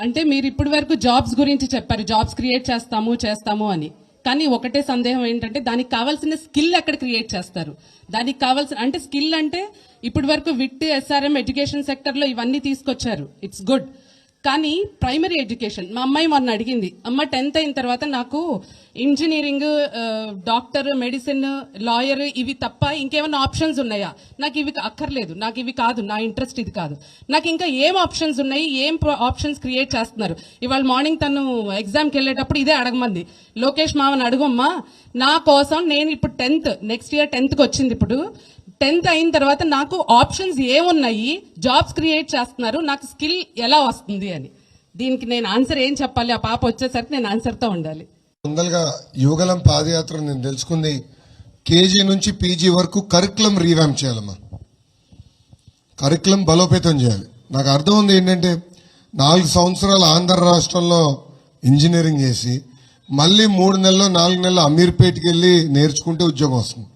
అంటే మీరు ఇప్పటి వరకు జాబ్స్ గురించి చెప్పారు. జాబ్స్ క్రియేట్ చేస్తాము చేస్తాము అని. కానీ ఒకటే సందేహం ఏంటంటే దానికి కావాల్సిన స్కిల్ ఎక్కడ క్రియేట్ చేస్తారు? దానికి కావాల్సిన అంటే స్కిల్ అంటే ఇప్పటి వరకు విట్ ఎస్ఆర్ఎం ఎడ్యుకేషన్ సెక్టర్లో ఇవన్నీ తీసుకొచ్చారు. ఇట్స్ గుడ్ కానీ ప్రైమరీ ఎడ్యుకేషన్ మా అమ్మాయి మొన్న అడిగింది అమ్మ టెన్త్ అయిన తర్వాత నాకు ఇంజనీరింగ్ డాక్టర్ మెడిసిన్ లాయర్ ఇవి తప్ప ఇంకేమైనా ఆప్షన్స్ ఉన్నాయా? నాకు ఇవి అక్కర్లేదు నాకు ఇవి కాదు నా ఇంట్రెస్ట్ ఇది కాదు. నాకు ఇంకా ఏం ఆప్షన్స్ ఉన్నాయి ఏం ఆప్షన్స్ క్రియేట్ చేస్తున్నారు? ఇవాళ మార్నింగ్ తను ఎగ్జామ్కి వెళ్ళేటప్పుడు ఇదే అడగమంది లోకేష్ మామని అడుగమ్మా నా కోసం నేను ఇప్పుడు టెన్త్ నెక్స్ట్ ఇయర్ టెన్త్కి వచ్చింది ఇప్పుడు టెన్త్ అయిన తర్వాత నాకు ఆప్షన్స్ ఏమున్నాయి జాబ్స్ క్రియేట్ చేస్తున్నారు నాకు స్కిల్ ఎలా వస్తుంది అని. దీనికి నేను ఆన్సర్ ఏం చెప్పాలి? ఆ పాప వచ్చేసరికి నేను ఆన్సర్తో ఉండాలి. ముందలుగా యువగలం పాదయాత్ర నేను తెలుసుకుంది. కేజీ నుంచి పీజీ వరకు కరికులం రీవ్యామ్ చేయాలమ్మా. కరికులం బలోపేతం చేయాలి. నాకు అర్థం ఉంది ఏంటంటే నాలుగు సంవత్సరాలు ఆంధ్ర రాష్ట్రంలో ఇంజనీరింగ్ చేసి మళ్ళీ మూడు నెలలు నాలుగు నెలలు అమీర్పేట్కి వెళ్ళి నేర్చుకుంటే ఉద్యోగం వస్తుంది.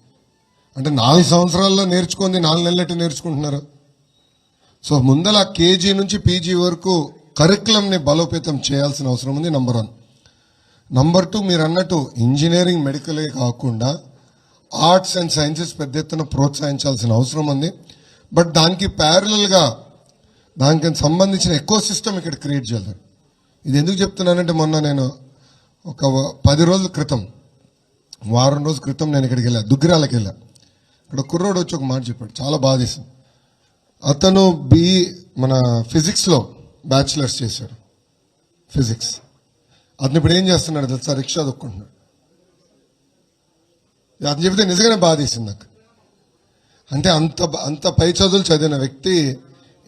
అంటే నాలుగు సంవత్సరాల్లో నేర్చుకుంది నాలుగు నెలలట్టు నేర్చుకుంటున్నారు. సో ముందల కేజీ నుంచి పీజీ వరకు కరికులంని బలోపేతం చేయాల్సిన అవసరం ఉంది నంబర్ వన్ నంబర్ టూ మీరు అన్నట్టు ఇంజనీరింగ్ మెడికలే కాకుండా ఆర్ట్స్ అండ్ సైన్సెస్ పెద్ద ఎత్తున ప్రోత్సహించాల్సిన అవసరం ఉంది. బట్ దానికి ప్యారలల్గా దానికి సంబంధించిన ఎక్కువ సిస్టమ్ ఇక్కడ క్రియేట్ చేయాలి ఇది ఎందుకు చెప్తున్నానంటే మొన్న నేను ఒక పది రోజుల క్రితం వారం రోజుల క్రితం నేను ఇక్కడికి వెళ్ళా దుగ్గిరాలకు వెళ్ళా. ఇక్కడ కుర్రోడు వచ్చి ఒక మాట చెప్పాడు. చాలా బాధేసింది అతను బి మన ఫిజిక్స్లో బ్యాచిలర్స్ చేశాడు. ఫిజిక్స్. అతను ఇప్పుడు ఏం చేస్తున్నాడు తెలుసా? రిక్షా దొక్కుంటున్నాడు. అతను చెబితే నిజంగానే బాధేసింది నాకు. అంటే అంత అంత పై చదువులు చదివిన వ్యక్తి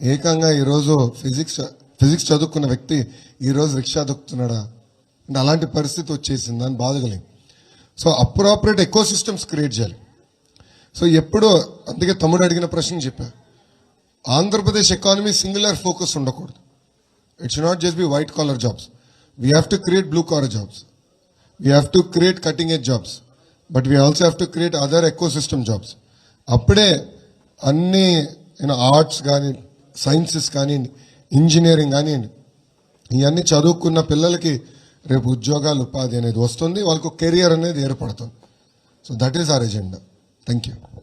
ఏకంగా ఈరోజు ఫిజిక్స్ ఫిజిక్స్ చదువుకున్న వ్యక్తి ఈరోజు రిక్షా దొక్కుతున్నాడా? అంటే అలాంటి పరిస్థితి వచ్చేసింది అని బాధ కలిగింది. So appropriate eco systems create చేయాలి. సో ఎప్పుడో అందుకే తమ్ముడు అడిగిన ప్రశ్న చెప్పా. ఆంధ్రప్రదేశ్ ఎకానమీ సింగులర్ ఫోకస్ ఉండకూడదు. It's not just be white collar jobs we have to create blue collar jobs we have to create cutting edge jobs but we also have to create other eco system jobs అప్పుడే అన్ని arts కానీ sciences కానివ్వండి engineering కానివ్వండి ఇవన్నీ చదువుకున్న పిల్లలకి రేపు ఉద్యోగాలు ఉపాధి అనేది వస్తుంది. వాళ్ళకు కెరియర్ అనేది ఏర్పడుతుంది. So that is our agenda Thank you.